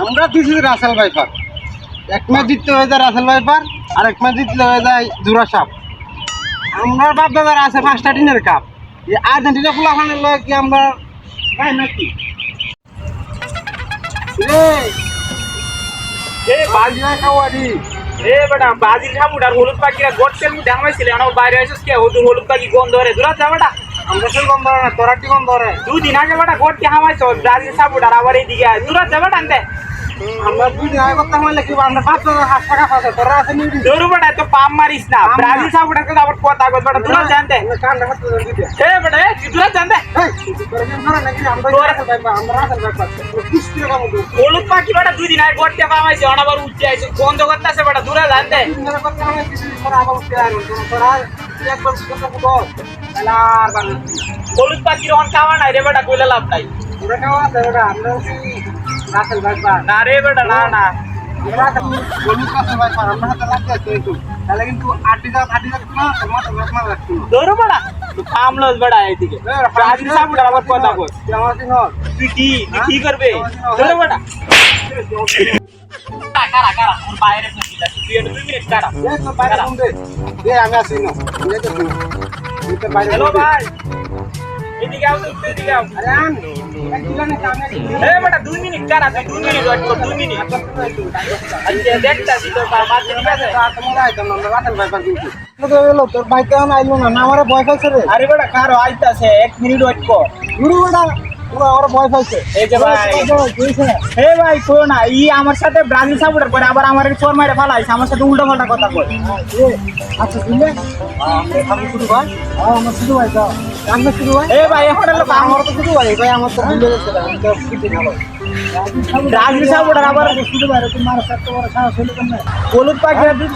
আমরা দিছি Russell viper. এক ম্যাচ জিততে হয়ে যায় রাসেল ভাইপার আর এক ম্যাচ জিতলে হয়ে যায় জুরা সাপ। আমরা বাপ দাদার আছে পাঁচটা টিনের কাপ। এই আর্জেন্টিনা ফুলাফানের লয় কি আমরা গাই নাকি? রে এ বাজিয়া কাওয়ারি এ বেটা বাজিল ঠামুটার হলুদ পাখিরা মধ্যে হামাইছিল এখন বাইরে আসিস কে? হলুদ পাখি গন্ধ রে দূরা যা বেটা না দুদিন আগে বেটা গোটকে হামাইছ ব্রাজিল সাপুটার আবার এইদিকে দূরা যা বেটা আনতে আমরা দুই দিন আগে কথা হইলে কি আমরা পাঁচ হাজার টাকা পাচ্ছে তোরা আছে নিবি। দূর বেটা তো পাম মারিস না। ব্রাজিল না। সাপুটার কথা আবার কথা কই বেটা দূরা যা আনতে কান দেখা তো দিতে এ বেটা দূরা করব হলুদ পাখি বেটা দুই দিন আগে গোটকে পামাইছে এখন উঠতে আইছে গন্ধ করতেছে বেটা দূরা যা আনতে হলুদ পাখির অন খাওয়া নাই রে বেটা কইলে লাভ নাই। না রে বেটা না না। দৌড়ো বেটা তুই কামলস বেটা এইদিকে। ব্রাজিল সাপুটার আবার কথা কই তুই কি তুই কি করবে? দৌড়ো বেটা। কারা কারা ওর বাইরে চলে যাচ্ছে তুই একটু দুই মিনিট কারা হ্যালো ভাই এদিকে আও তুই এদিকে আও এ বেটা দুই মিনিট কারা তুই দুই মিনিট ওয়েট কর দুই মিনিট আচ্ছা দেখতাছি তোর মাঝে ঠিক আছে তোর বাইক কেমন আইলো না না আমার ভয় পাইছে রে আরে বেটা কারও আইতাছে এক মিনিট ওয়েট কর গুরু বেটা আমার ভয় পাইছে এই যে ভাই। হে ভাই শো না ই আমার সাথে ব্রাজিল সাপোর্টার করে আবার আমার চোর মারে ফালাইছে আমার সাথে উল্টো পাল্টা কথা কয়। আচ্ছা শুনলে? আমি শুরু ভাই। আমার শুরু ভাই যাও। আমি শুরু ভাই? এ ভাই এখন লোক আমার আমার তো শুরু ভাই ভাই আমার তো ভুলে গেছে আমি তো বুঝতে ভালো। ব্রাজিল সাপোর্টার আবার শুরু ভাই তোমার সাথে বড় সাহস হলো কেন হলুদ পাখিরা দুই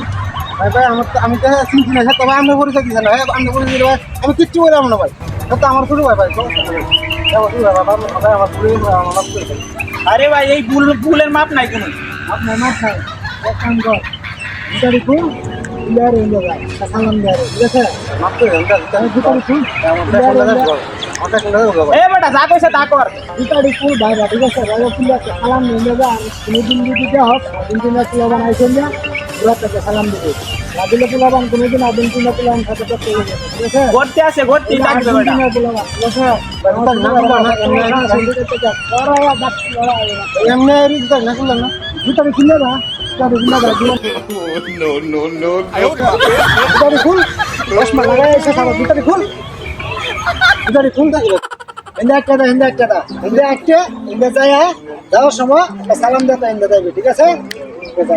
ভাই ভাই আমার তো আমি তো চিনছি না তবে আমি পরিচয় দিচ্ছি না আমি পরিচয় আমি কিচ্ছু বললাম না ভাই। তো তো আমার শুরু ভাই ভাই ভাই ভাই ভাই দেন আরে ভাই এই ভুল ভুলের মাপ নাই কোনো। আপনার মাফ নাই এক কাম কর ভিতরে খুন প্লেয়ার এনে যায় সালাম দেয় ঠিক আছে মাফ করে দেন তাহলে ভিতরে খুন আমার এ বেটা যা কইছে তা কর। ভিতরে খুন ভাই ভাই ঠিক আছে? ভাই প্লেয়ার সালাম যায় আর কোনোদিন যদি দেওয়া হোক আর্জেন্টিনা প্লেয়ার বানাইছেন না। তাকে সালাম দেবে। ব্রাজিলের প্লেয়ার বান কোনোদিন আর্জেন্টিনা প্লেয়ার সাথে করতে হবে ঠিক আছে? করতে আছে? করতে থাকবে বেটা যাওয়ার সময় সালাম দেতা ইন্দা যাইবে ঠিক আছে? ঠিক আছে।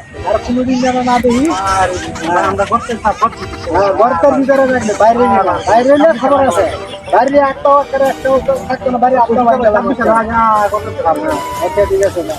আর কোনোদিন যেন না দেখি আর আমরা করতে গর্তের ভিতরে রাখলে বাইরে। বাইরে এলে খবর আছে। বাইরে একটা করে একটা থাকতো না বাইরে আপনার না আচ্ছা ঠিক আছে না।